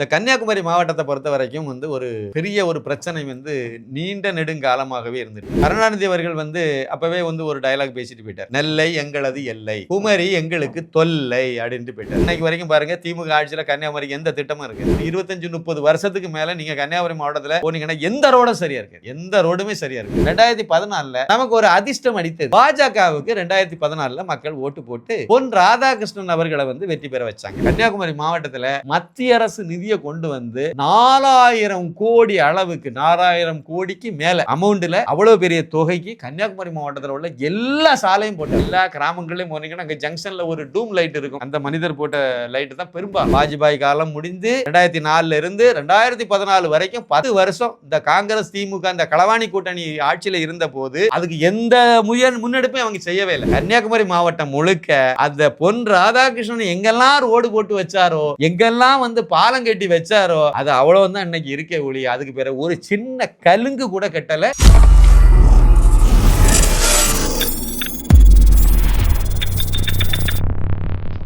இந்த கன்னியாகுமரி மாவட்டத்தை பொறுத்த வரைக்கும் வந்து ஒரு பெரிய ஒரு பிரச்சனை வந்து நீண்ட நெடுங்காலமாகவே இருந்துட்டு. கருணாநிதி அவர்கள் வந்து அப்பவே வந்து ஒரு டயலாக் பேசிட்டு போயிட்டார். நெல்லை எங்களது எல்லை குமரி எங்களுக்கு தொல்லை அப்படின்ட்டு போயிட்டார். இன்னைக்கு வரைக்கும் பாருங்க திமுக ஆட்சியில் கன்னியாகுமரிக்கு எந்த திட்டமும் இருக்கு. இருபத்தஞ்சு முப்பது வருஷத்துக்கு மேல நீங்க கன்னியாகுமரி மாவட்டத்தில் போனீங்கன்னா எந்த ரோடும் சரியா இருக்கு எந்த ரோடுமே சரியா இருக்கு ரெண்டாயிரத்தி பதினாலுல நமக்கு ஒரு அதிர்ஷ்டம் அடித்தது. பாஜகவுக்கு ரெண்டாயிரத்தி பதினாலுல மக்கள் ஓட்டு போட்டு பொன் ராதாகிருஷ்ணன் அவர்களை வந்து வெற்றி பெற வச்சாங்க. கன்னியாகுமரி மாவட்டத்துல மத்திய அரசு நிதி நிதியை கொண்டு வந்து நாலாயிரம் கோடி அளவுக்கு நாலாயிரம் கோடிக்கு மேல அமௌண்ட்ல அவ்வளவு பெரிய தொகைக்கு கன்னியாகுமரி மாவட்டத்தில் உள்ள எல்லா சாலையும் போட்டு எல்லா கிராமங்களையும் போனீங்கன்னா அங்க ஜங்ஷன்ல ஒரு டூம் லைட் இருக்கும். அந்த மனிதர் போட்ட லைட் தான் பெரும்பாலும். வாஜ்பாய் காலம் முடிந்து ரெண்டாயிரத்தி நாலுல இருந்து ரெண்டாயிரத்தி பதினாலு வரைக்கும் பத்து வருஷம் இந்த காங்கிரஸ் திமுக இந்த களவாணி கூட்டணி ஆட்சியில இருந்த போது அதுக்கு எந்த முயல் முன்னெடுப்பும் அவங்க செய்யவே இல்லை. கன்னியாகுமரி மாவட்டம் முழுக்க அந்த பொன் ராதாகிருஷ்ணன் எங்கெல்லாம் ரோடு போட்டு வச்சாரோ எங்கெல்லாம் வந்து பாலம் கட்டி வச்சாரோ? அது அவ்வளவுதான் இன்னைக்கு இருக்கே ஒளி. அதுக்கு பிறகு ஒரு சின்ன கலுங்கு கூட கட்டல.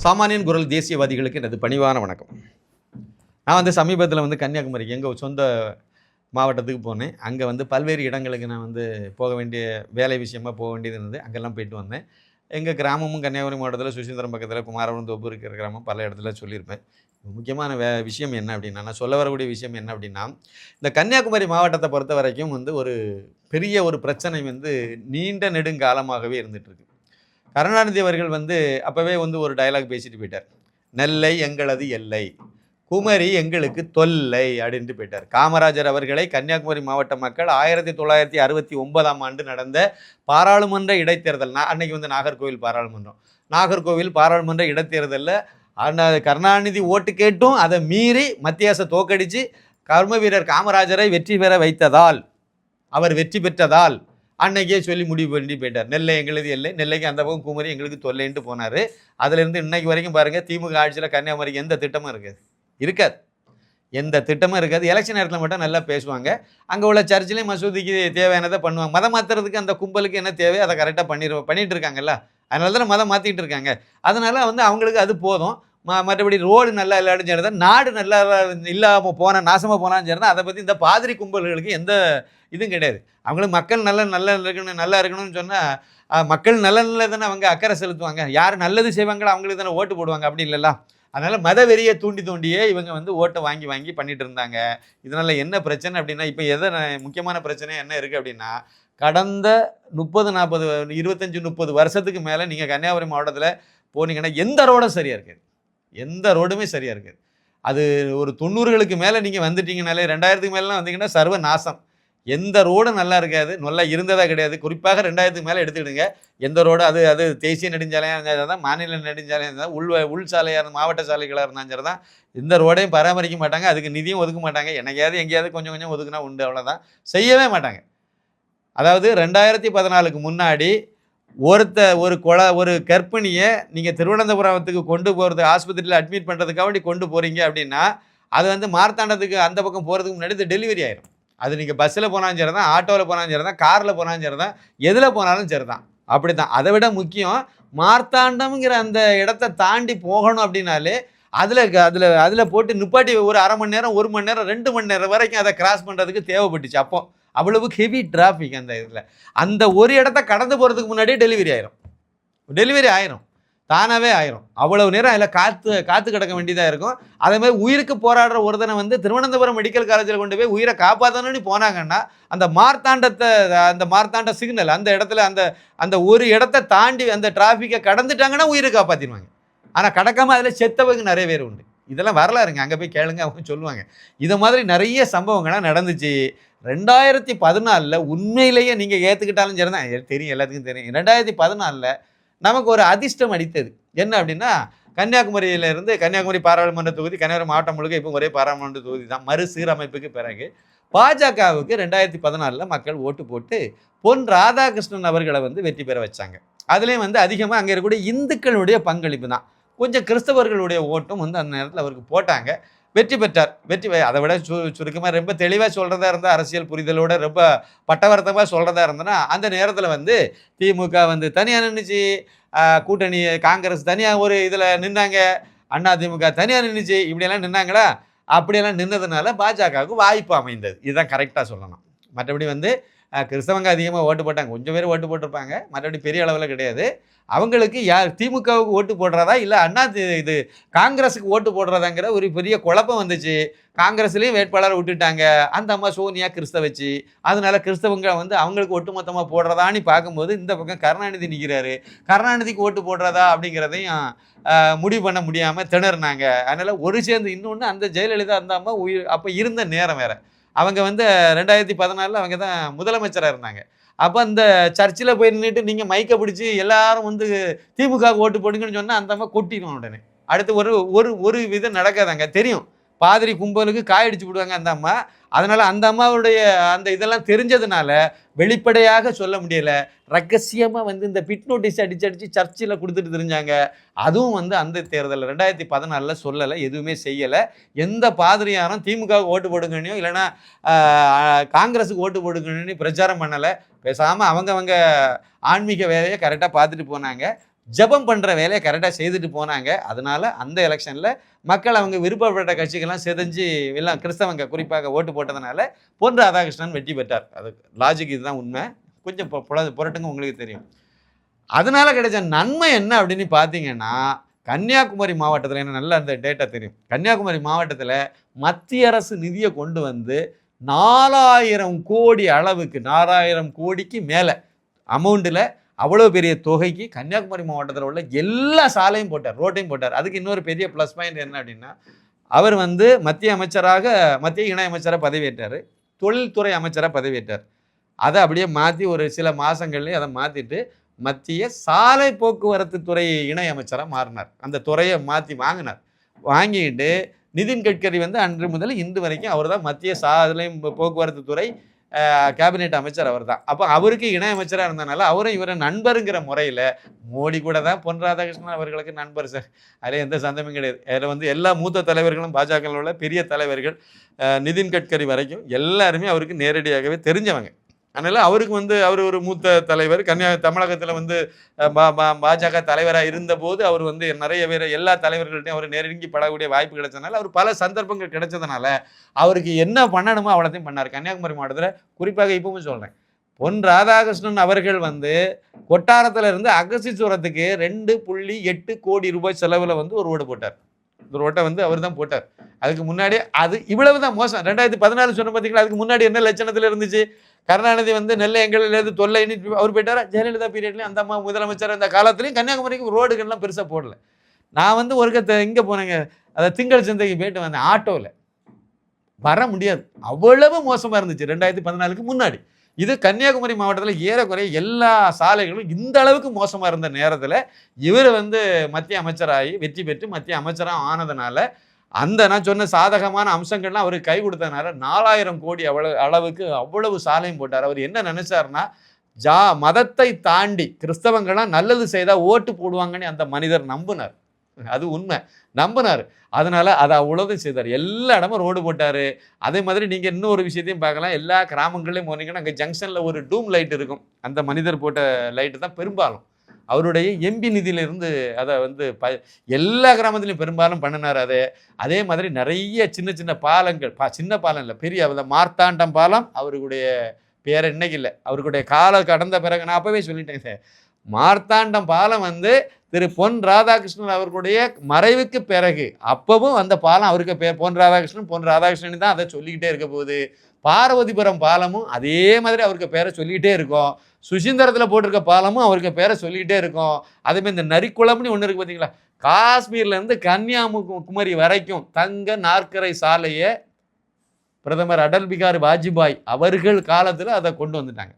சாமானியன் குரல் தேசியவாதிகளுக்கு எனது பணிவான வணக்கம். நான் வந்து சமீபத்தில் வந்து கன்னியாகுமரிக்கு எங்கள் சொந்த மாவட்டத்துக்கு போனேன். அங்கே வந்து பல்வேறு இடங்களுக்கு நான் வந்து போக வேண்டிய வேலை விஷயமா போக வேண்டியது இருந்தது. அங்கெல்லாம் போயிட்டு வந்தேன். எங்கள் கிராமமும் கன்னியாகுமரி மாவட்டத்தில் சுசீந்திரம் பக்கத்தில் குமாரபுரம் தோப்பு இருக்கிற கிராமம் பல இடத்துல சொல்லியிருப்பேன். முக்கியமான வே விஷயம் என்ன அப்படின்னா நான் சொல்ல வரக்கூடிய விஷயம் என்ன அப்படின்னா இந்த கன்னியாகுமரி மாவட்டத்தை பொறுத்த வரைக்கும் வந்து ஒரு பெரிய ஒரு பிரச்சனை வந்து நீண்ட நெடுங்காலமாகவே இருந்துகிட்ருக்கு கருணாநிதி அவர்கள் வந்து அப்போவே வந்து ஒரு டயலாக் பேசிட்டு போயிட்டார். நெல்லை எங்களது எல்லை. குமரி எங்களுக்கு தொல்லை அப்படின்ட்டு போயிட்டார். காமராஜர் அவர்களை கன்னியாகுமரி மாவட்ட மக்கள் ஆயிரத்தி தொள்ளாயிரத்தி அறுபத்தி ஒன்பதாம் ஆண்டு நடந்த பாராளுமன்ற இடைத்தேர்தல் நான் அன்னைக்கு வந்து நாகர்கோவில் பாராளுமன்றம். நாகர்கோவில் பாராளுமன்ற இடைத்தேர்தலில் அண்ணா கருணாநிதி ஓட்டு கேட்டும் அதை மீறி மத்திய அரசை தோக்கடிச்சு கர்ம வீரர் காமராஜரை வெற்றி பெற வைத்ததால் அவர் வெற்றி பெற்றதால் அன்னைக்கே சொல்லி முடிவு பண்ணி போயிட்டார். நெல்லை எங்களுது எல்லை நெல்லைக்கு அந்த பக்கம் குமரி எங்களுக்கு தொல்லைன்ட்டு போனார். அதுலேருந்து இன்னைக்கு வரைக்கும் பாருங்கள் திமுக ஆட்சியில் கன்னியாகுமரிக்கு எந்த திட்டமும் இருக்காது. இருக்காது. எந்த திட்டமும் இருக்காது. எலெக்ஷன் நேரத்தில் மட்டும் நல்லா பேசுவாங்க. அங்கே உள்ள சர்ச்சிலையும் மசூதிக்கு தேவையானதை பண்ணுவாங்க. மதம் மாற்றுறதுக்கு அந்த கும்பலுக்கு என்ன தேவையோ அதை கரெக்டாக பண்ணிடு பண்ணிகிட்டு இருக்காங்கல்ல? அதனால தானே மதம் மாற்றிட்டு இருக்காங்க. அதனால் வந்து அவங்களுக்கு அது போதும். ம மற்றபடி ரோடு நல்லா இல்லாடும் சரி தான் நாடு நல்லா இல்லாமல் போனால் நாசமாக போனாலும் சரி தான் அதை பற்றி இந்த பாதிரி கும்பல்களுக்கு எந்த இதுவும் கிடையாது. அவங்களுக்கு மக்கள் நல்ல நல்லா இருக்கணும் நல்லா இருக்கணும்னு சொன்னால் மக்கள் நல்ல தானே அவங்க அக்கறை செலுத்துவாங்க. யார் நல்லது செய்வாங்களோ அவங்களுக்கு தானே ஓட்டு போடுவாங்க. அப்படி இல்லைல்ல? அதனால் மத வெறியை தூண்டி தூண்டியே இவங்க வந்து ஓட்டை வாங்கி வாங்கி பண்ணிட்டு இருந்தாங்க. இதனால் என்ன பிரச்சனை அப்படின்னா இப்போ எதை முக்கியமான பிரச்சனை என்ன இருக்குது அப்படின்னா கடந்த முப்பது நாற்பது இருபத்தஞ்சி முப்பது வருஷத்துக்கு மேலே நீங்கள் கன்னியாகுமரி மாவட்டத்தில் போனீங்கன்னா எந்த ரோடும் சரியாக இருக்குது. எந்த ரோடுமே சரியாக இருக்குது. அது ஒரு தொண்ணூறுகளுக்கு மேலே நீங்கள் வந்துட்டீங்கனாலே ரெண்டாயிரத்துக்கு மேலாம் வந்தீங்கன்னா சர்வ நாசம் எந்த ரோடும் நல்லா இருக்காது நல்லா இருந்ததா கிடையாது. குறிப்பாக ரெண்டாயிரத்துக்கு மேலே எடுத்துக்கிடுங்க. எந்த ரோடு அது அது தேசிய நெடுஞ்சாலையாக இருந்தால் தான் மாநில நெடுஞ்சாலையாக இருந்தால் உள் உள் சாலையாக இருந்தால் மாவட்ட சாலைகளாக இருந்தாலும் சரி தான் இந்த ரோடையும் பராமரிக்க மாட்டாங்க. அதுக்கு நிதியும் ஒதுக்க மாட்டாங்க. என்னைக்காவது எங்கேயாவது கொஞ்சம் கொஞ்சம் ஒதுக்குனா உண்டு. அவ்வளோதான் செய்யவே மாட்டாங்க. அதாவது ரெண்டாயிரத்தி பதினாலுக்கு முன்னாடி ஒருத்த ஒரு கொல ஒரு கர்ப்பிணியை நீங்கள் திருவனந்தபுரத்துக்கு கொண்டு போகிறது ஆஸ்பத்திரியில் அட்மிட் பண்ணுறதுக்காக வேண்டி கொண்டு போகிறீங்க அப்படின்னா அது வந்து மார்த்தாண்டத்துக்கு அந்த பக்கம் போகிறதுக்கு முன்னாடி இது டெலிவரி ஆயிரும். அது நீங்கள் பஸ்ஸில் போனாலும் சரி தான் ஆட்டோவில் போனாலும் சரி தான் காரில் போனாலும் சரி தான் எதில் போனாலும் சரி தான் அப்படி தான் அதை விட முக்கியம் மார்த்தாண்டம்ங்கிற அந்த இடத்த தாண்டி போகணும் அப்படின்னாலே அதில் அதில் அதில் போட்டு நிப்பாட்டி ஒரு அரை மணி நேரம் ஒரு மணி நேரம் ரெண்டு மணி நேரம் வரைக்கும் அதை கிராஸ் பண்ணுறதுக்கு தேவைப்பட்டுச்சு. அப்போ அவ்வளவு ஹெவி டிராஃபிக் அந்த இதில். அந்த ஒரு இடத்த கடந்து போகிறதுக்கு முன்னாடியே டெலிவரி ஆயிரும். டெலிவரி ஆயிரும். தானாகவே ஆயிரும். அவ்வளவு நேரம் அதில் காத்து காத்து கிடக்க வேண்டியதாக இருக்கும். அதே மாதிரி உயிருக்கு போராடுற ஒருத்தனை வந்து திருவனந்தபுரம் மெடிக்கல் காலேஜில் கொண்டு போய் உயிரை காப்பாற்றணும்னு போனாங்கன்னா அந்த மார்த்தாண்டத்தை அந்த மார்த்தாண்ட சிக்னல் அந்த இடத்துல அந்த அந்த ஒரு இடத்த தாண்டி அந்த டிராஃபிக்கை கடந்துட்டாங்கன்னா உயிரை காப்பாற்றிடுவாங்க ஆனால் கடக்காம அதில் செத்தவங்க நிறைய பேர் உண்டு. இதெல்லாம் வரலாறுங்க. அங்கே போய் கேளுங்க அவங்க சொல்லுவாங்க. இது மாதிரி நிறைய சம்பவங்கள்லாம் நடந்துச்சு. ரெண்டாயிரத்தி பதினாலில் உண்மையிலேயே நீங்கள் ஏற்றுக்கிட்டாலும் சரி தான் தெரியும் எல்லாத்துக்கும் தெரியும். ரெண்டாயிரத்தி பதினாலில் நமக்கு ஒரு அதிர்ஷ்டம் அடித்தது என்ன அப்படின்னா கன்னியாகுமரியிலிருந்து கன்னியாகுமரி பாராளுமன்ற தொகுதி கன்னியாகுமரி மாவட்டம் முழுக்க இப்போ ஒரே பாராளுமன்ற தொகுதி தான். மறுசீரமைப்புக்கு பிறகு பாஜகவுக்கு ரெண்டாயிரத்தி பதினாலில் மக்கள் ஓட்டு போட்டு பொன் ராதாகிருஷ்ணன் அவர்களை வந்து வெற்றி பெற வச்சாங்க. அதுலேயும் வந்து அதிகமாக அங்கே இருக்கக்கூடிய இந்துக்களுடைய பங்களிப்பு தான். கொஞ்சம் கிறிஸ்தவர்களுடைய ஓட்டும் வந்து அந்த நேரத்தில் அவருக்கு போட்டாங்க. வெற்றி பெற்றார். வெற்றி அதை விட சு சுருக்கமாக ரொம்ப தெளிவாக சொல்கிறதா இருந்தால் அரசியல் புரிதலோட ரொம்ப பட்டவர்த்தமாக சொல்கிறதா இருந்ததுன்னா அந்த நேரத்தில் வந்து திமுக வந்து தனியாக நின்றுச்சு கூட்டணி காங்கிரஸ் தனியாக ஒரு இதில் நின்னாங்க. அண்ணா திமுக தனியாக நின்றுச்சு இப்படியெல்லாம் நின்னாங்களா? அப்படியெல்லாம் நின்னதுனால பாஜகவுக்கு வாய்ப்பு அமைந்தது. இதுதான் கரெக்டாக சொல்லணும். மற்றபடி வந்து கிறிஸ்தவங்க அதிகமாக ஓட்டு போட்டாங்க. கொஞ்சம் பேர் ஓட்டு போட்டிருப்பாங்க. மற்றபடி பெரிய அளவில் கிடையாது. அவங்களுக்கு யார் திமுகவுக்கு ஓட்டு போடுறதா இல்லை அண்ணா இது காங்கிரஸுக்கு ஓட்டு போடுறதாங்கிற ஒரு பெரிய குழப்பம் வந்துச்சு. காங்கிரஸ்லேயும் வேட்பாளரை விட்டுட்டாங்க. அந்த அம்மா சோனியா கிறிஸ்தவச்சு. அதனால கிறிஸ்தவங்க வந்து அவங்களுக்கு ஒட்டுமொத்தமாக போடுறதான்னு பார்க்கும்போது இந்த பக்கம் கருணாநிதி நிற்கிறாரு கருணாநிதிக்கு ஓட்டு போடுறதா அப்படிங்கிறதையும் முடிவு பண்ண முடியாமல் திணறினாங்க. அதனால் ஒரு சேர்ந்து இன்னொன்று அந்த ஜெயலலிதா அந்த அம்மா உயிர் அப்போ இருந்த நேரம் வேறு. அவங்க வந்து ரெண்டாயிரத்தி பதினாலில் அவங்க தான் முதலமைச்சராக இருந்தாங்க. அப்போ அந்த சர்ச்சில் போய் நின்றுட்டு நீங்கள் மைக்கை பிடிச்சி எல்லாரும் வந்து திமுக ஓட்டு போடுங்கன்னு சொன்னால் அந்த அம்மா கொட்டிடுவோம் உடனே. அடுத்து ஒரு ஒரு ஒரு விதம் நடக்காதாங்க. தெரியும். பாதிரி கும்பலுக்கு காயடிச்சு விடுவாங்க அந்த அம்மா. அதனால் அந்த அம்மாவுடைய அந்த இதெல்லாம் தெரிஞ்சதுனால வெளிப்படையாக சொல்ல முடியலை. ரகசியமாக வந்து இந்த பிட் நோட்டீஸ் அடிச்சு அடித்து சர்ச்சில் கொடுத்துட்டு தெரிஞ்சாங்க. அதுவும் வந்து அந்த தேர்தலில் ரெண்டாயிரத்தி பதினாலில் சொல்லலை எதுவுமே செய்யலை. எந்த பாதிரியாரும் திமுகவுக்கு ஓட்டு போடுங்கன்னு இல்லைன்னா காங்கிரஸுக்கு ஓட்டு போடுங்கன்னு பிரச்சாரம் பண்ணலை. பேசாமல் அவங்கவங்க ஆன்மீக வேலையை கரெக்டாக பார்த்துட்டு போனாங்க. ஜெபம் பண்ணுற வேலையை கரெக்டாக செய்துட்டு போனாங்க. அதனால அந்த எலெக்ஷனில் மக்கள் அவங்க விருப்பப்பட்ட கட்சிகள்லாம் செதஞ்சு எல்லாம் கிறிஸ்தவங்க குறிப்பாக ஓட்டு போட்டதுனால பொன் ராதாகிருஷ்ணன் வெற்றி பெற்றார். அது லாஜிக் இதுதான் உண்மை. கொஞ்சம் புரட்டுங்க உங்களுக்கு தெரியும். அதனால கிடைச்ச நன்மை என்ன அப்படின்னு பார்த்தீங்கன்னா கன்னியாகுமரி மாவட்டத்தில் என்ன நல்லா அந்த டேட்டா தெரியும். கன்னியாகுமரி மாவட்டத்தில் மத்திய அரசு நிதியை கொண்டு வந்து நாலாயிரம் கோடி அளவுக்கு நாலாயிரம் கோடிக்கு மேலே அமௌண்ட்டில் அவ்வளோ பெரிய தொகைக்கு கன்னியாகுமரி மாவட்டத்தில் உள்ள எல்லா சாலையும் போட்டார் ரோட்டையும் போட்டார். அதுக்கு இன்னொரு பெரிய ப்ளஸ் பாயிண்ட் என்ன அப்படின்னா அவர் வந்து மத்திய அமைச்சராக மத்திய இணை அமைச்சராக பதவியேற்றார் தொழில்துறை அமைச்சராக பதவியேற்றார். அதை அப்படியே மாற்றி ஒரு சில மாதங்கள்லேயே அதை மாற்றிட்டு மத்திய சாலை போக்குவரத்து துறை இணை அமைச்சராக மாறினார். அந்த துறையை மாற்றி வாங்கினார். வாங்கிட்டு நிதின் கட்கரி வந்து அன்று முதல் இன்று வரைக்கும் அவர் தான் மத்திய சாலை போக்குவரத்து துறை கேபினெட் அமைச்சர் அவர் தான் அப்போ அவருக்கு இணை அமைச்சராக இருந்தனால அவரும் இவரை நண்பருங்கிற முறையில் மோடி கூட தான் பொன் ராதாகிருஷ்ணன் அவர்களுக்கு நண்பர் சார். அதில் எந்த சந்தமும் கிடையாது. அதில் வந்து எல்லா மூத்த தலைவர்களும் பாஜகவில் உள்ள பெரிய தலைவர்கள் நிதின் கட்கரி வரைக்கும் எல்லாருமே அவருக்கு நேரடியாகவே தெரிஞ்சவங்க. அதனால் அவருக்கு வந்து அவர் ஒரு மூத்த தலைவர் கன்னியா தமிழகத்தில் வந்து பாஜக தலைவராக இருந்தபோது அவர் வந்து நிறைய பேர் எல்லா தலைவர்கள்ட்டையும் அவர் நெருங்கி படக்கூடிய வாய்ப்பு கிடைச்சதுனால அவர் பல சந்தர்ப்பங்கள் கிடைச்சதுனால அவருக்கு என்ன பண்ணணுமோ அவ்வளோத்தையும் பண்ணார். கன்னியாகுமரி மாவட்டத்தில் குறிப்பாக இப்பவும் சொல்கிறேன் பொன் ராதாகிருஷ்ணன் அவர்கள் வந்து கொட்டாரத்தில் இருந்து அகசிசுரத்துக்கு ரெண்டு புள்ளி எட்டு கோடி ரூபாய் செலவில் வந்து ஒரு ஓடு போட்டார். இந்த ரோட்டை வந்து அவர் தான் போட்டார். அதுக்கு முன்னாடி அது இவ்வளவு தான் மோசம். ரெண்டாயிரத்தி பதினாலு சொன்ன பார்த்தீங்களா அதுக்கு முன்னாடி என்ன லட்சணத்தில் இருந்துச்சு? கருணாநிதி வந்து நெல்லை எங்களிலேருந்து தொல்லைன்னு அவர் போயிட்டாரா? ஜெயலலிதா பீரியட்லையும் அந்த அம்மா முதலமைச்சர் அந்த காலத்துலையும் கன்னியாகுமரிக்கு ரோடுகள்லாம் பெருசாக போடல. நான் வந்து ஒரு இங்கே போனேங்க அதை திங்கள் சந்தைக்கு போயிட்டு வந்தேன் ஆட்டோவில் வர முடியாது. அவ்வளவு மோசமாக இருந்துச்சு ரெண்டாயிரத்தி பதினாலுக்கு முன்னாடி. இது கன்னியாகுமரி மாவட்டத்தில் ஏறக்குறைய எல்லா சாலைகளும் இந்த அளவுக்கு மோசமாக இருந்த நேரத்தில் இவர் வந்து மத்திய அமைச்சராகி வெற்றி பெற்று மத்திய அமைச்சராக ஆனதுனால அந்த நான் சொன்ன சாதகமான அம்சங்கள்லாம் அவருக்கு கை கொடுத்ததுனால நாலாயிரம் கோடி அவ்வளவு அளவுக்கு அவ்வளவு சாலையும் போட்டார். அவர் என்ன நினைச்சாருன்னா ஜா மதத்தை தாண்டி கிறிஸ்தவங்கள்லாம் நல்லது செய்தால் ஓட்டு போடுவாங்கன்னு அந்த மனிதர் நம்பினார். அது உண்மை. நம்பினார். அதனால் அதை அவ்வளோதும் செய்தார். எல்லா இடமும் ரோடு போட்டார். அதே மாதிரி நீங்கள் இன்னொரு விஷயத்தையும் பார்க்கலாம். எல்லா கிராமங்களையும் போனீங்கன்னா அங்கே ஜங்ஷனில் ஒரு டூம் லைட் இருக்கும். அந்த மனிதர் போட்ட லைட்டு தான் பெரும்பாலும். அவருடைய எம்பி நிதியிலிருந்து அதை வந்து ப எல்லா கிராமத்துலையும் பெரும்பாலும் பண்ணினார் அதை. அதே மாதிரி நிறைய சின்ன சின்ன பாலங்கள் பா சின்ன பாலம் இல்லை பெரிய அந்த மார்த்தாண்டம் பாலம். அவருடைய பேர் இன்னைக்கு இல்லை. அவருடைய காலம் கடந்த பிறகு நான் அப்போவே சொல்லிட்டேன் சார் மார்த்தாண்டம் பாலம் வந்து திரு பொன் ராதாகிருஷ்ணன் அவர்களுடைய மறைவுக்கு பிறகு அப்பவும் அந்த பாலம் அவருக்கு பே பொன் ராதாகிருஷ்ணன் பொன் ராதாகிருஷ்ணன் தான் அதை சொல்லிக்கிட்டே இருக்க போகுது. பார்வதிபுரம் பாலமும் அதே மாதிரி அவருக்கு பேரை சொல்லிக்கிட்டே இருக்கும். சுசீந்திரத்தில் போட்டிருக்க பாலமும் அவருக்கு பேரை சொல்லிக்கிட்டே இருக்கும். அதேமாதிரி இந்த நரிக்குளம்னு ஒன்று இருக்குது பார்த்தீங்களா காஷ்மீர்லேருந்து கன்னியாகுமரி வரைக்கும் தங்க நாற்கரை சாலையை பிரதமர் அடல் பிகாரி வாஜ்பாய் அவர்கள் காலத்தில் அதை கொண்டு வந்துட்டாங்க.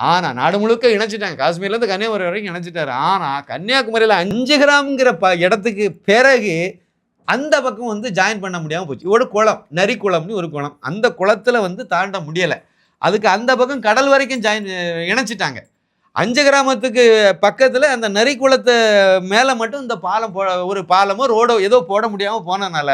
ஆனால் நாடு முழுக்க இணைச்சிட்டாங்க காஷ்மீர்லேருந்து கன்னியாகுமரி வரைக்கும் இணைச்சிட்டாரு ஆனால் கன்னியாகுமரியில் அஞ்சு கிராம்ங்கிற ப இடத்துக்கு பிறகு அந்த பக்கம் வந்து ஜாயின் பண்ண முடியாமல் போச்சு. ஒரு குளம் நரி குளம்னு ஒரு குளம். அந்த குளத்தில் வந்து தாண்ட முடியலை. அதுக்கு அந்த பக்கம் கடல் வரைக்கும் ஜாயின் இணைச்சிட்டாங்க அஞ்சு கிராமத்துக்கு பக்கத்தில் அந்த நரி குளத்தை மேலே மட்டும் இந்த பாலம் போ ஒரு பாலமோ ரோடோ ஏதோ போட முடியாமல் போனதுனால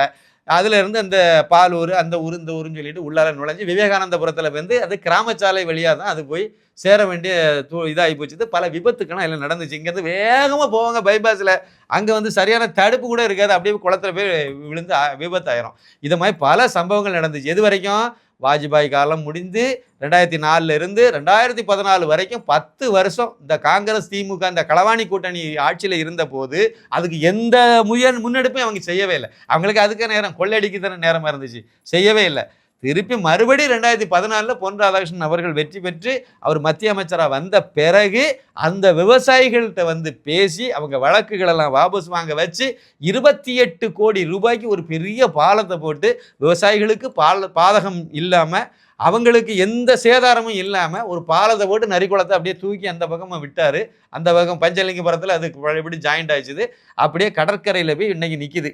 அதுலேருந்து அந்த அந்த பாலூர் அந்த ஊர் இந்த ஊருன்னு சொல்லிட்டு உள்ளார நுழைஞ்சு விவேகானந்தபுரத்தில் வந்து அது கிராமச்சாலை வழியாக தான் அது போய் சேர வேண்டிய தூ இதாகி போச்சு பல விபத்துக்கெல்லாம் எல்லாம் நடந்துச்சு. இங்கேருந்து வேகமாக போவாங்க பைபாஸில். அங்கே வந்து சரியான தடுப்பு கூட இருக்காது. அப்படியே குளத்துல போய் விழுந்து விபத்து விபத்தாயிரும். இது மாதிரி பல சம்பவங்கள் நடந்துச்சு. எது வரைக்கும் வாஜ்பாய் காலம் முடிந்து ரெண்டாயிரத்தி நாலுலேருந்து ரெண்டாயிரத்தி பதினாலு வரைக்கும் பத்து வருஷம் இந்த காங்கிரஸ் திமுக இந்த களவாணி கூட்டணி ஆட்சியில் இருந்தபோது அதுக்கு எந்த முயல் முன்னெடுப்பும் அவங்க செய்யவே இல்லை. அவங்களுக்கு அதுக்கு நேரம் கொள்ளையடிக்கு தானே நேரமாக இருந்துச்சு. செய்யவே இல்லை. திருப்பி மறுபடியும் ரெண்டாயிரத்தி பதினாலில் பொன் ராதாகிருஷ்ணன் அவர்கள் வெற்றி பெற்று அவர் மத்திய அமைச்சராக வந்த பிறகு அந்த விவசாயிகள்கிட்ட வந்து பேசி அவங்க வழக்குகளெல்லாம் வாபஸ் வாங்க வச்சு இருபத்தி எட்டு கோடி ரூபாய்க்கு ஒரு பெரிய பாலத்தை போட்டு விவசாயிகளுக்கு பால பாதகம் இல்லாமல் அவங்களுக்கு எந்த சேதாரமும் இல்லாமல் ஒரு பாலத்தை போட்டு நரிக்குளத்தை அப்படியே தூக்கி அந்த பக்கமாக விட்டார். அந்த பக்கம் பஞ்சலிங்கபுரத்தில் அது இப்படி ஜாயிண்ட் ஆயிடுச்சுது. அப்படியே கடற்கரையில் போய் இன்றைக்கி நிற்கிது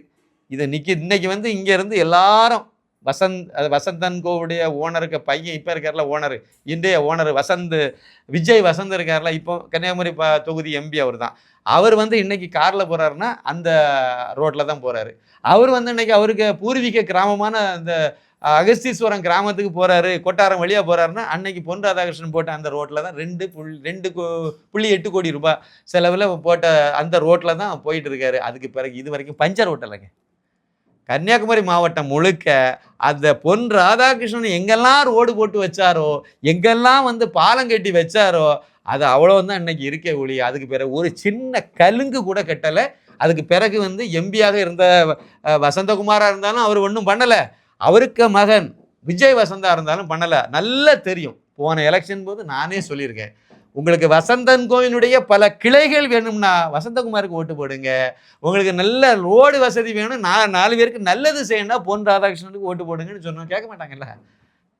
இதை நிற்கி இன்னைக்கு வந்து இங்கேருந்து எல்லாரும் வசந்த் அது வசந்தன் கோவுடைய ஓனருக்கு பையன் இப்போ இருக்கார்ல ஓனர் இன்றைய ஓனர் வசந்த் விஜய் வசந்த் இருக்கார்ல இப்போ கன்னியாகுமரி ப தொகுதி எம்பி அவர் தான் அவர் வந்து இன்னைக்கு காரில் போகிறாருன்னா அந்த ரோட்டில் தான் போகிறாரு அவர் வந்து இன்னைக்கு அவருக்கு பூர்வீக கிராமமான அந்த அகஸ்தீஸ்வரம் கிராமத்துக்கு போகிறாரு கொட்டாரம் வழியாக போகிறாருன்னா அன்னைக்கு பொன் ராதாகிருஷ்ணன் போட்ட அந்த ரோட்டில் தான் ரெண்டு புள்ளி ரெண்டு கோ- புள்ளி எட்டு கோடி ரூபாய் செலவில் போட்ட அந்த ரோட்டில் தான் போயிட்டு இருக்காரு. அதுக்கு பிறகு இது வரைக்கும் பஞ்சர் ஓட்டலைங்க. கன்னியாகுமரி மாவட்டம் முழுக்க அந்த பொன் ராதாகிருஷ்ணன் எங்கெல்லாம் ரோடு போட்டு வச்சாரோ எங்கெல்லாம் வந்து பாலம் கட்டி வச்சாரோ அது அவ்வளோதான் இன்னைக்கு இருக்க ஒளி அதுக்கு பிறகு ஒரு சின்ன கலுங்கு கூட கட்டலை. அதுக்கு பிறகு வந்து எம்பியாக இருந்த வசந்தகுமாராக இருந்தாலும் அவர் ஒன்றும் பண்ணலை. அவருக்கு மகன் விஜய் வசந்தா இருந்தாலும் பண்ணலை. நல்லா தெரியும். போன எலெக்ஷன் போது நானே சொல்லியிருக்கேன். உங்களுக்கு வசந்தன் கோவிலுடைய பல கிளைகள் வேணும்னா வசந்தகுமாருக்கு ஓட்டு போடுங்க. உங்களுக்கு நல்ல ரோடு வசதி வேணும். நான் நாலு பேருக்கு நல்லது செய்யணும்னா பொன் ராதாகிருஷ்ணனுக்கு ஓட்டு போடுங்கன்னு சொன்னோம். கேட்க மாட்டாங்கல்ல?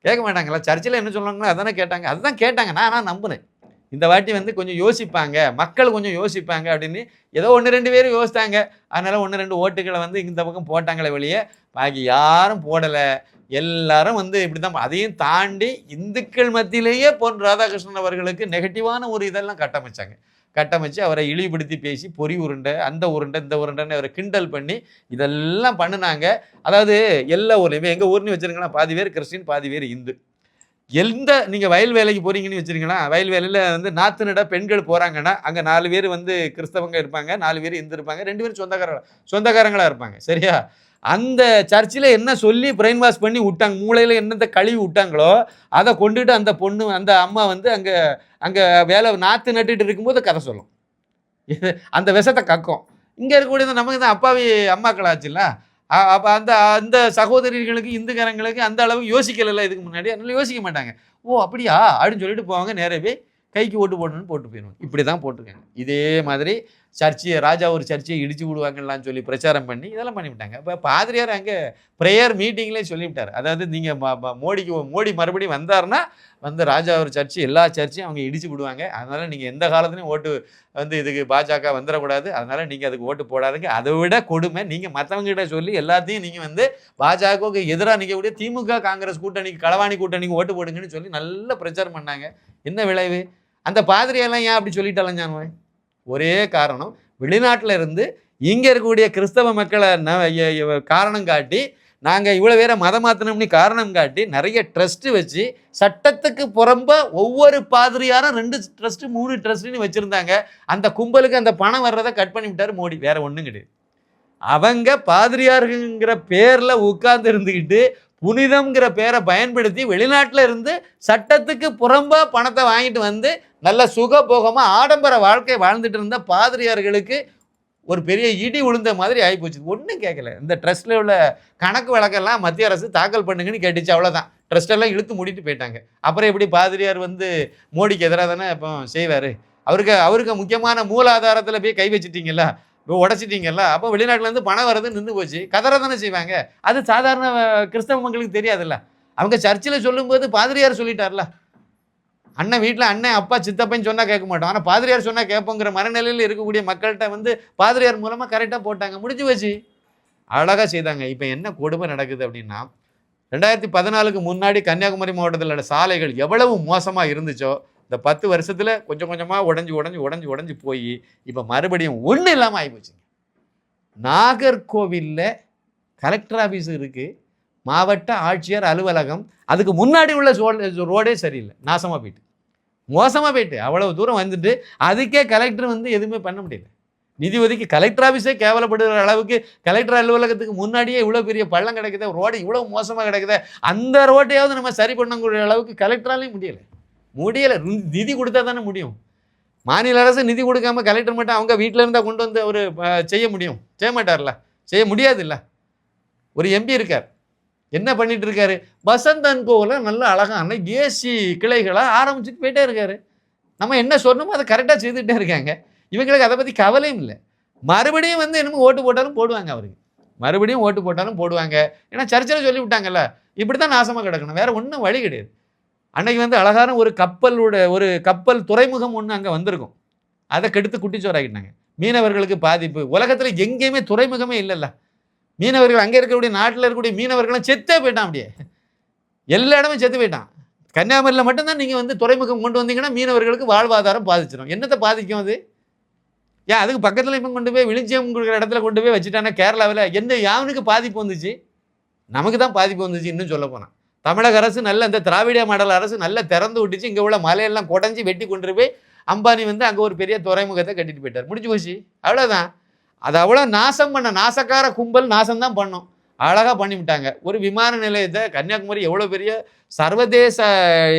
கேட்க மாட்டாங்கல்ல? சர்ச்சில் என்ன சொல்லுவாங்களோ அதானே கேட்டாங்க. அதுதான் கேட்டாங்க. நான் நான் நம்பினேன். இந்த வாட்டி வந்து கொஞ்சம் யோசிப்பாங்க. மக்கள் கொஞ்சம் யோசிப்பாங்க அப்படின்னு ஏதோ ஒன்று ரெண்டு பேரும் யோசித்தாங்க அதனால ஒன்று ரெண்டு ஓட்டுகளை வந்து இந்த பக்கம் போட்டாங்களே வெளியே பாக்கி யாரும் போடலை. எல்லாரும் வந்து இப்படி தான் அதையும் தாண்டி இந்துக்கள் மத்தியிலேயே பொன் ராதாகிருஷ்ணன் அவர்களுக்கு நெகட்டிவான ஒரு இதெல்லாம் கட்டமைச்சாங்க. கட்டமைச்சு அவரை இழிவுபடுத்தி பேசி பொறி உருண்டை அந்த உருண்டை இந்த உருண்டைன்னு அவரை கிண்டல் பண்ணி இதெல்லாம் பண்ணினாங்க. அதாவது எல்லா ஊர்லையுமே எங்கள் ஊர்னு வச்சுருங்களேன் பாதி பேர் கிறிஸ்டின் பாதி பேர் இந்து. எந்த நீங்கள் வயல் வேலைக்கு போகிறீங்கன்னு வச்சுருங்களா வயல் வேலையில் வந்து நாற்று நட பெண்கள் போகிறாங்கன்னா அங்கே நாலு பேர் வந்து கிறிஸ்தவங்க இருப்பாங்க நாலு பேர் இந்து இருப்பாங்க ரெண்டு பேரும் சொந்தக்கார சொந்தக்காரங்களாக இருப்பாங்க. சரியா? அந்த சர்ச்சில் என்ன சொல்லி பிரெயின் வாஷ் பண்ணி விட்டாங்க மூளையில் என்னத்தை கழுவி விட்டாங்களோ அதை கொண்டுட்டு அந்த பொண்ணு அந்த அம்மா வந்து அங்கே அங்கே வேலை நாற்று நட்டுட்டு இருக்கும்போது கதை சொல்லும். இது அந்த விஷத்தை கக்கும். இங்கே இருக்கக்கூடிய நமக்கு தான் அப்பாவி அம்மாக்கள் ஆச்சுல்ல? அப்போ அந்த அந்த சகோதரிகளுக்கு இந்துக்காரங்களுக்கு அந்த அளவுக்கு யோசிக்கலைல்ல இதுக்கு முன்னாடி? அதனால யோசிக்க மாட்டாங்க. ஓ அப்படியா? அப்படின்னு சொல்லிட்டு போவாங்க நேரவே கைக்கு ஓட்டு போடணும்னு போட்டு போயிடுவாங்க. இப்படி தான் போட்டிருக்காங்க. இதே மாதிரி சர்ச்சையை ராஜா ஒரு சர்ச்சையை இடிச்சு விடுவாங்கலாம் சொல்லி பிரச்சாரம் பண்ணி இதெல்லாம் பண்ணிவிட்டாங்க. இப்போ பாதிரியார் அங்கே ப்ரேயர் மீட்டிங்லேயே சொல்லிவிட்டார். அதாவது நீங்கள் மோடிக்கு மோடி மறுபடியும் வந்தாருன்னா வந்து ராஜா ஒரு சர்ச்சு எல்லா சர்ச்சையும் அவங்க இடிச்சு விடுவாங்க. அதனால் நீங்கள் எந்த காலத்துலையும் ஓட்டு வந்து இதுக்கு பாஜக வந்துடக்கூடாது. அதனால் நீங்கள் அதுக்கு ஓட்டு போடாதுங்க. அதை விட கொடுமை நீங்கள் மற்றவங்ககிட்ட சொல்லி எல்லாத்தையும் நீங்கள் வந்து பாஜகவுக்கு எதிராக நிற்கக்கூடிய திமுக காங்கிரஸ் கூட்டணிக்கு களவாணி கூட்டணிக்கு ஓட்டு போடுங்கன்னு சொல்லி நல்ல பிரச்சாரம் பண்ணாங்க. என்ன விளைவு? அந்த பாதிரியெல்லாம் ஏன் அப்படி சொல்லிட்டாலும் ஞானவன் ஒரே காரணம் வெளிநாட்டில் இருந்து இங்கே இருக்கக்கூடிய கிறிஸ்தவ மக்களை ந காரணம் காட்டி நாங்கள் இவ்வளோ பேரை மதம் மாற்றினோம்னு காரணம் காட்டி நிறைய ட்ரஸ்ட்டு வச்சு சட்டத்துக்கு புறம்ப ஒவ்வொரு பாதிரியாரும் ரெண்டு ட்ரஸ்ட்டு மூணு ட்ரஸ்ட்டுன்னு வச்சுருந்தாங்க. அந்த கும்பலுக்கு அந்த பணம் வர்றதை கட் பண்ணி விட்டார் மோடி. வேற ஒன்றும் கிடையாது. அவங்க பாதிரியாருங்கிற பேரில் உட்கார்ந்து இருந்துக்கிட்டு புனிதம்ங்கிற பேரை பயன்படுத்தி வெளிநாட்டில் இருந்து சட்டத்துக்கு புறம்பாக பணத்தை வாங்கிட்டு வந்து நல்ல சுகபோகமாக ஆடம்பர வாழ்க்கை வாழ்ந்துட்டு இருந்த பாதிரியார்களுக்கு ஒரு பெரிய இடி உளுந்த மாதிரி ஆகிப்போச்சு ஒன்றும் கேட்கல இந்த ட்ரஸ்ட்டில் உள்ள கணக்கு வழக்கெல்லாம் மத்திய அரசு தாக்கல் பண்ணுங்கன்னு கேட்டுச்சு. அவ்வளோதான் ட்ரஸ்டெல்லாம் இழுத்து மூடிட்டு போயிட்டாங்க. அப்புறம் எப்படி பாதிரியார் வந்து மோடிக்கு எதிராக தானே இப்போ செய்வார்? அவருக்கு அவருக்கு முக்கியமான மூலாதாரத்தில் போய் கை வச்சிட்டீங்கல்ல? இப்போ உடச்சிட்டிங்கல்ல? அப்போ வெளிநாட்டிலேருந்து பணம் வரது நின்று போச்சு. கதற தானே செய்வாங்க? அது சாதாரண கிறிஸ்தவ மக்களுக்கு தெரியாதுல்ல? அவங்க சர்ச்சில் சொல்லும்போது பாதிரியார் சொல்லிட்டார்ல? அண்ணன் வீட்டில் அண்ணன் அப்பா சித்தப்பன் சொன்னால் கேட்க மாட்டோம். ஆனால் பாதிரியார் சொன்னால் கேட்போங்கிற மனநிலையில் இருக்கக்கூடிய மக்கள்கிட்ட வந்து பாதிரியார் மூலமாக கரெக்டாக போட்டாங்க. முடிஞ்சு வச்சு அழகாக செய்தாங்க. இப்போ என்ன கொடுமை நடக்குது அப்படின்னா ரெண்டாயிரத்தி பதினாலுக்கு முன்னாடி கன்னியாகுமரி மாவட்டத்தில் உள்ள சாலைகள் எவ்வளவு மோசமாக இருந்துச்சோ இந்த பத்து வருஷத்தில் கொஞ்சம் கொஞ்சமாக உடஞ்சி உடஞ்சி உடஞ்சி உடஞ்சி போய் இப்போ மறுபடியும் ஒன்றும் இல்லாமல் ஆகிப்போச்சுங்க நாகர்கோவிலில் கலெக்டர் ஆஃபீஸ் இருக்குது மாவட்ட ஆட்சியர் அலுவலகம். அதுக்கு முன்னாடி உள்ள சோ ரோடே சரியில்லை. நாசமாக போயிட்டு. மோசமாக போயிட்டு அவ்வளவு தூரம் வந்துட்டு அதுக்கே கலெக்டர் வந்து எதுவுமே பண்ண முடியல. நிதி ஒதுக்கி கலெக்டர் ஆஃபீஸே கேவலப்படுகிற அளவுக்கு கலெக்டர் அலுவலகத்துக்கு முன்னாடியே இவ்வளோ பெரிய பள்ளம் கிடைக்குது ரோடு இவ்வளோ மோசமாக கிடைக்குது அந்த ரோட்டையாவது நம்ம சரி பண்ணக்கூடிய அளவுக்கு கலெக்டராலையும் முடியலை. முடியலை. நிதி கொடுத்தா தானே முடியும். மாநில அரசு நிதி கொடுக்காம கலெக்டர் மட்டும் அவங்க வீட்டில் இருந்தால் கொண்டு வந்து அவர் செய்ய முடியும். செய்ய மாட்டார்ல. செய்ய முடியாதுல்ல. ஒரு எம்பி இருக்கார். என்ன பண்ணிட்டு இருக்காரு வசந்தன் கோவில் நல்ல அழகான ஏசி கிளைகளாக ஆரம்பிச்சுட்டு போயிட்டே இருக்காரு. நம்ம என்ன சொன்னோமோ அதை கரெக்டாக செய்துகிட்டே இருக்காங்க. இவங்களுக்கு அதை பற்றி கவலையும் இல்லை. மறுபடியும் வந்து என்னமோ ஓட்டு போட்டாலும் போடுவாங்க அவருக்கு. மறுபடியும் ஓட்டு போட்டாலும் போடுவாங்க. ஏன்னா சர்ச்சையில் சொல்லி விட்டாங்கல்ல. இப்படி தான் நாசமாக கிடக்கணும். வேற ஒன்றும் வழி கிடையாது. அன்னைக்கு வந்து அழகான ஒரு கப்பலோட ஒரு கப்பல் துறைமுகம் ஒன்று அங்கே வந்திருக்கும். அதை கெடுத்து குட்டிச்சோறாக்கிட்டாங்க மீனவர்களுக்கு பாதிப்பு. உலகத்தில் எங்கேயுமே துறைமுகமே இல்லைல்ல. மீனவர்கள் அங்கே இருக்கக்கூடிய நாட்டில் இருக்கக்கூடிய மீனவர்களும் செத்தே போயிட்டான் அப்படியே. எல்லா இடமும் செத்து போயிட்டான். கன்னியாகுமரியில் மட்டும்தான் நீங்கள் வந்து துறைமுகம் கொண்டு வந்தீங்கன்னா மீனவர்களுக்கு வாழ்வாதாரம் பாதிச்சிடும் என்னத்தை பாதிக்கும் அது? ஏன் அதுக்கு பக்கத்தில் இப்போ கொண்டு போய் விழிஞ்சியம் கொடுக்குற இடத்துல கொண்டு போய் வச்சுட்டானா கேரளாவில்? என்ன யாவனுக்கு பாதிப்பு வந்துச்சு? நமக்கு தான் பாதிப்பு வந்துச்சு இன்னும் சொல்ல போனால் தமிழக அரசு நல்ல இந்த திராவிட மாடல் அரசு நல்லா திறந்து விட்டுச்சு. இங்கே உள்ள மலையெல்லாம் குடஞ்சி வெட்டி கொண்டு போய் அம்பானி வந்து அங்கே ஒரு பெரிய துறைமுகத்தை கட்டிட்டு போயிட்டார். முடிஞ்சு போச்சு. அவ்வளோதான் அது அவ்வளோ நாசம் பண்ண நாசக்கார கும்பல் நாசம் தான் பண்ணோம். அழகாக பண்ணிவிட்டாங்க. ஒரு விமான நிலையத்தை கன்னியாகுமரி எவ்வளோ பெரிய சர்வதேச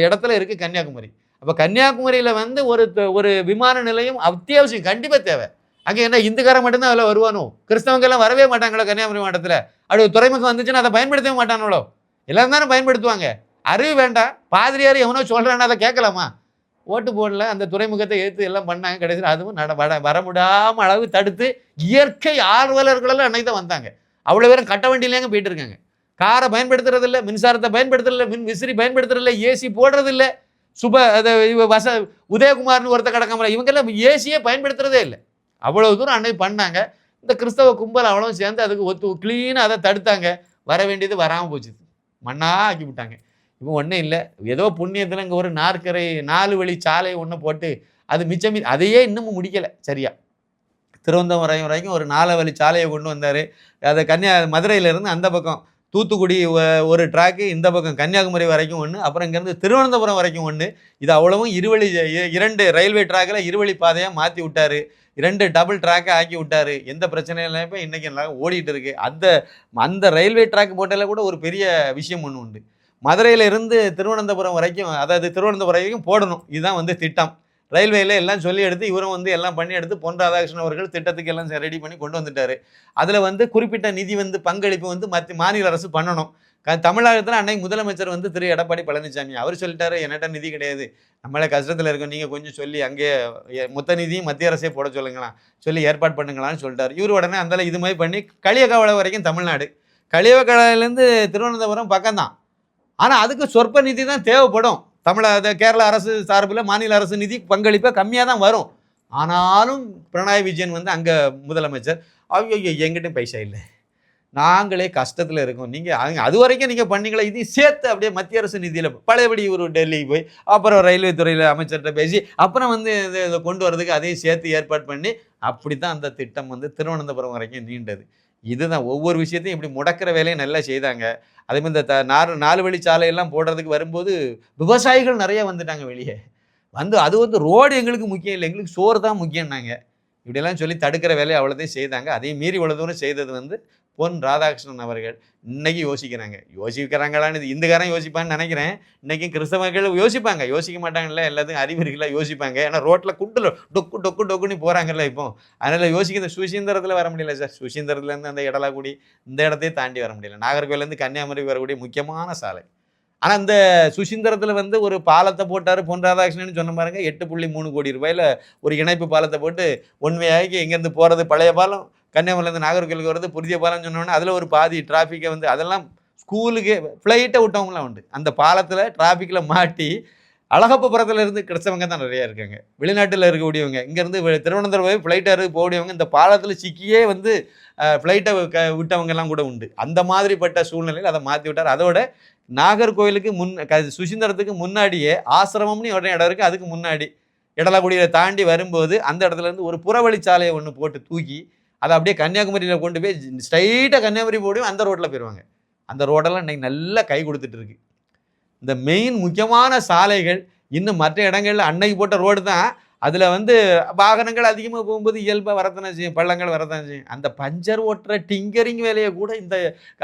இடத்துல இருக்குது கன்னியாகுமரி. அப்போ கன்னியாகுமரியில் வந்து ஒரு ஒரு விமான நிலையம் அத்தியாவசியம் கண்டிப்பாக தேவை. அங்கே என்ன இந்துக்காரன் மட்டும்தான் அதில் வருவானோ? கிறிஸ்தவங்க எல்லாம் வரவே மாட்டாங்களோ கன்னியாகுமரி மாவட்டத்தில்? அப்படி ஒரு துறைமுகம் வந்துச்சுன்னா அதை பயன்படுத்தவே மாட்டானுங்களோ? எல்லாரும் தானே பயன்படுத்துவாங்க. அறிவு வேண்டாம். பாதிரியார் எவனோ சொல்கிறான்னு அதை கேட்கலாமா? ஓட்டு போடல அந்த துறைமுகத்தை எடுத்து எல்லாம் பண்ணாங்க. கடைசியில் அதுவும் நட வர வர அளவு தடுத்து இயற்கை ஆர்வலர்களெல்லாம் அன்னைக்கு தான் வந்தாங்க. அவ்வளோ பேரும் கட்ட வண்டியிலேங்க போயிட்டு இருக்காங்க. காரை பயன்படுத்துறதில்ல மின்சாரத்தை பயன்படுத்துறதில்ல மின் விசிறி பயன்படுத்துறதில்ல ஏசி போடுறதில்ல சுப அதை வச உதயகுமார்னு ஒருத்த கிடக்காமல இவங்கெல்லாம் ஏசியே பயன்படுத்துறதே இல்லை. அவ்வளோ தூரம் அன்னைக்கு பண்ணாங்க. இந்த கிறிஸ்தவ கும்பல் அவ்வளோ சேர்ந்து அதுக்கு ஒத்து க்ளீனாக அதை தடுத்தாங்க. வர வேண்டியது வராமல் போச்சு. மண்ணாக ஆக்கி விட்டாங்க. இப்போ ஒன்றும் இல்லை. ஏதோ புண்ணியத்தில் இங்கே ஒரு நாற்கரை நாலு வழி சாலை ஒன்று போட்டு அது மிச்சம் அதையே இன்னமும் முடிக்கலை சரியா. திருவனந்தபுரம் வரைக்கும் ஒரு நாலு வழி சாலையை கொண்டு வந்தார். அதை கன்னியா மதுரையிலேருந்து அந்த பக்கம். தூத்துக்குடி ஒரு ட்ராக்கு இந்த பக்கம் கன்னியாகுமரி வரைக்கும் ஒன்று அப்புறம் இங்கேருந்து திருவனந்தபுரம் வரைக்கும் ஒன்று இது அவ்வளவும் இருவழி இரண்டு ரயில்வே ட்ராக்கில் இருவழி பாதையாக மாற்றி விட்டார். இரண்டு டபுள் ட்ராக்கை ஆக்கி விட்டார். எந்த பிரச்சனையும் இல்லாமல் இன்றைக்கி நல்லா ஓடிட்டு இருக்குது அந்த அந்த ரயில்வே ட்ராக் போட்டால கூட ஒரு பெரிய விஷயம் ஒன்று உண்டு. மதுரையில இருந்து திருவனந்தபுரம் வரைக்கும் அதாவது திருவனந்தபுரம் வரைக்கும் போடணும். இதுதான் வந்து திட்டம். ரயில்வேல எல்லாம் சொல்லி எடுத்து இவரும் வந்து எல்லாம் பண்ணி எடுத்து பொன் ராதாகிருஷ்ணன் அவர்கள் திட்டத்துக்கு எல்லாம் ரெடி பண்ணி கொண்டு வந்துட்டாரு. அதில் வந்து குறிப்பிட்ட நிதி வந்து பங்களிப்பு வந்து மத்திய மாநில அரசு பண்ணணும். க தமிழகத்தில் அன்னைக்கு முதலமைச்சர் வந்து திரு. எடப்பாடி பழனிசாமி அவர் சொல்லிட்டாரு என்னட்ட நிதி கிடையாது. நம்மளே கஷ்டத்தில் இருக்கோம். நீங்கள் கொஞ்சம் சொல்லி அங்கே மொத்த நிதியும் மத்திய அரசே போட சொல்லுங்களாம். சொல்லி ஏற்பாடு பண்ணுங்களான்னு சொல்லிட்டார். இவர் உடனே அந்தால இது மாதிரி பண்ணி களியக்காவளை வரைக்கும் தமிழ்நாடு. களியக்காவிலேருந்து திருவனந்தபுரம் பக்கம்தான். ஆனால் அதுக்கு சொற்ப நிதி தான் தேவைப்படும். தமிழக கேரள அரசு சார்பில் மாநில அரசு நிதி பங்களிப்பை கம்மியாக தான் வரும். ஆனாலும் பினராயி விஜயன் வந்து அங்கே முதலமைச்சர். ஐயோ எங்கிட்டும் பைசா இல்லை. நாங்களே கஷ்டத்தில் இருக்கோம். நீங்கள் அது வரைக்கும் நீங்கள் பண்ணீங்களே இதையும் சேர்த்து அப்படியே மத்திய அரசு நிதியில் பழையபடி ஒரு டெல்லிக்கு போய் அப்புறம் ரயில்வே துறையில் அமைச்சர்கிட்ட பேசி அப்புறம் வந்து இதை இதை கொண்டு வரதுக்கு அதையும் சேர்த்து ஏற்பாடு பண்ணி அப்படி தான் அந்த திட்டம் வந்து திருவனந்தபுரம் வரைக்கும் நீண்டது. இதுதான் ஒவ்வொரு விஷயத்தையும் இப்படி முடக்கிற வேலையை நல்லா செய்தாங்க. அதே மாதிரி இந்த த நாலு நாலு வழி சாலையெல்லாம் போடுறதுக்கு வரும்போது விவசாயிகள் நிறைய வந்துட்டாங்க வெளியே. வந்து அது வந்து ரோடு எங்களுக்கு முக்கியம் இல்லை. எங்களுக்கு சோறு தான் முக்கியம்னாங்க. இப்படியெல்லாம் சொல்லி தடுக்கிற வேலையை அவ்வளோதையும் செய்தாங்க. அதையும் மீறி இவ்வளோ தூரம் செய்தது வந்து பொன் ராதாகிருஷ்ணன் அவர்கள் இன்னைக்கு யோசிக்கிறாங்க. யோசிக்கிறாங்களான்னு இது இந்துக்காரன் யோசிப்பான்னு நினைக்கிறேன். இன்றைக்கும் கிறிஸ்தவர்கள் யோசிப்பாங்க. யோசிக்க மாட்டாங்கல்ல எல்லாத்துக்கும் அறிவு யோசிப்பாங்க. ஏன்னா ரோட்டில் குண்டில் டொக்கு டொக்கு டொக்குன்னு போகிறாங்கல்ல இப்போ. அதனால் யோசிக்கிற சுசீந்திரத்தில் வர முடியல சார். சுசீந்திரத்துலேருந்து அந்த இடலாக்குடி இந்த இடத்தையே தாண்டி வர முடியல. நாகர்கோவிலேருந்து கன்னியாகுமரி வரக்கூடிய முக்கியமான சாலை. ஆனால் இந்த சுசீந்திரத்தில் வந்து ஒரு பாலத்தை போட்டார் பொன் ராதாகிருஷ்ணன் சொன்ன பாருங்க. எட்டு புள்ளி மூணு கோடி ரூபாயில் ஒரு இணைப்பு பாலத்தை போட்டு ஒன்மையாகி எங்கேருந்து இங்கேருந்து போகிறது பழைய பாலம். கன்னியாகுமரிலேருந்து நாகர்கோவிலுக்கு வர்றது புதிய பாலம் சொன்னோன்னே அதில் ஒரு பாதி டிராஃபிக்கை வந்து அதெல்லாம் ஸ்கூலுக்கு ஃப்ளைட்டை விட்டவங்களாம் உண்டு. அந்த பாலத்தில் டிராஃபிக்கில் மாட்டி அழகப்பபுரத்தில் இருந்து கிடச்சவங்க தான் நிறையா இருக்காங்க. வெளிநாட்டில் இருக்கக்கூடியவங்க. இங்கேருந்து திருவனந்தபுரம் போய் ஃப்ளைட்டாக போகக்கூடியவங்க இந்த பாலத்தில் சிக்கியே வந்து ஃப்ளைட்டை க விட்டவங்கெல்லாம் கூட உண்டு. அந்த மாதிரிப்பட்ட சூழ்நிலையில் அதை மாற்றி விட்டார். அதோட நாகர்கோவிலுக்கு முன் க சுசீந்திரத்துக்கு முன்னாடியே ஆசிரமம்னு ஒரு இடம் இருக்குது அதுக்கு முன்னாடி. இடலாக்குடியை தாண்டி வரும்போது அந்த இடத்துல இருந்து ஒரு புறவழிச்சாலையை ஒன்று போட்டு தூக்கி அதை அப்படியே கன்னியாகுமரியில் கொண்டு போய் ஸ்ட்ரைட்டாக கன்னியாகுமரி போடுவோம் அந்த ரோட்டில் போயிடுவாங்க அந்த ரோடெல்லாம் இன்னைக்கு நல்லா கை கொடுத்துட்டு இருக்கு. இந்த மெயின் முக்கியமான சாலைகள் இன்னும் மற்ற இடங்களில் அன்னைக்கு போட்ட ரோடு தான். அதில் வந்து வாகனங்கள் அதிகமாக போகும்போது இயல்பாக வரத்தானே செய்யும் பள்ளங்கள் வரத்தானே செய்யும். அந்த பஞ்சர் ஓட்டுற டிங்கரிங் வேலையை கூட இந்த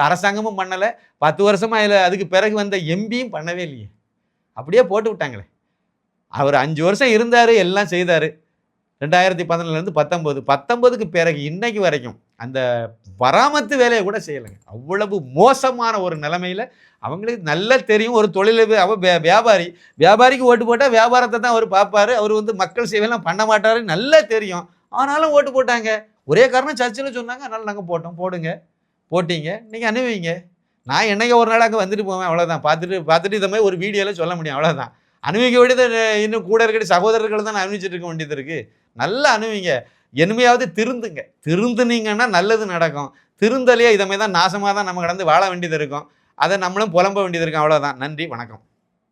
அரசாங்கமும் பண்ணலை. பத்து வருஷமாக அதில் அதுக்கு பிறகு வந்த எம்பியும் பண்ணவே இல்லையே. அப்படியே போட்டு விட்டாங்களே. அவர் அஞ்சு வருஷம் இருந்தார் எல்லாம் செய்தார். ரெண்டாயிரத்தி பதினொன்றுலேருந்து பத்தொம்போது பத்தொம்போதுக்கு பிறகு இன்னைக்கு வரைக்கும் அந்த பராமத்து வேலையை கூட செய்யலைங்க. அவ்வளவு மோசமான ஒரு நிலைமையில் அவங்களுக்கு நல்லா தெரியும். ஒரு தொழில் அவ வியாபாரி வியாபாரிக்கு ஓட்டு போட்டால் வியாபாரத்தை தான் அவர் பார்ப்பாரு. அவர் வந்து மக்கள் சேவையெல்லாம் பண்ண மாட்டார் நல்லா தெரியும். ஆனாலும் ஓட்டு போட்டாங்க. ஒரே காரணம் சர்ச்சில் சொன்னாங்க. அதனால நாங்கள் போட்டோம். போடுங்க. போட்டீங்க. நீங்கள் அனுபவிங்க. நான் என்னைக்கு ஒரு நாள் அங்கே வந்துட்டு போவேன். அவ்வளோதான் பார்த்துட்டு பார்த்துட்டு இந்த மாதிரி ஒரு வீடியோவில் சொல்ல முடியும். அவ்வளோதான் அனுபவிக்க வேண்டியது இன்னும் கூட இருக்கிற சகோதரர்கள் தான் அனுபவிச்சுட்டு இருக்க வேண்டியது இருக்குது நல்லா அனுபவிங்க என்மையாவது திருந்துங்க. திருந்துனீங்கன்னா நல்லது நடக்கும். திருந்தலையே இதை மாதிரி தான் நாசமாக தான் நம்ம கடந்து வாழ வேண்டியது இருக்கும். அதை நம்மளும் புலம்ப வேண்டியது இருக்கும். அவ்வளோதான் நன்றி வணக்கம்.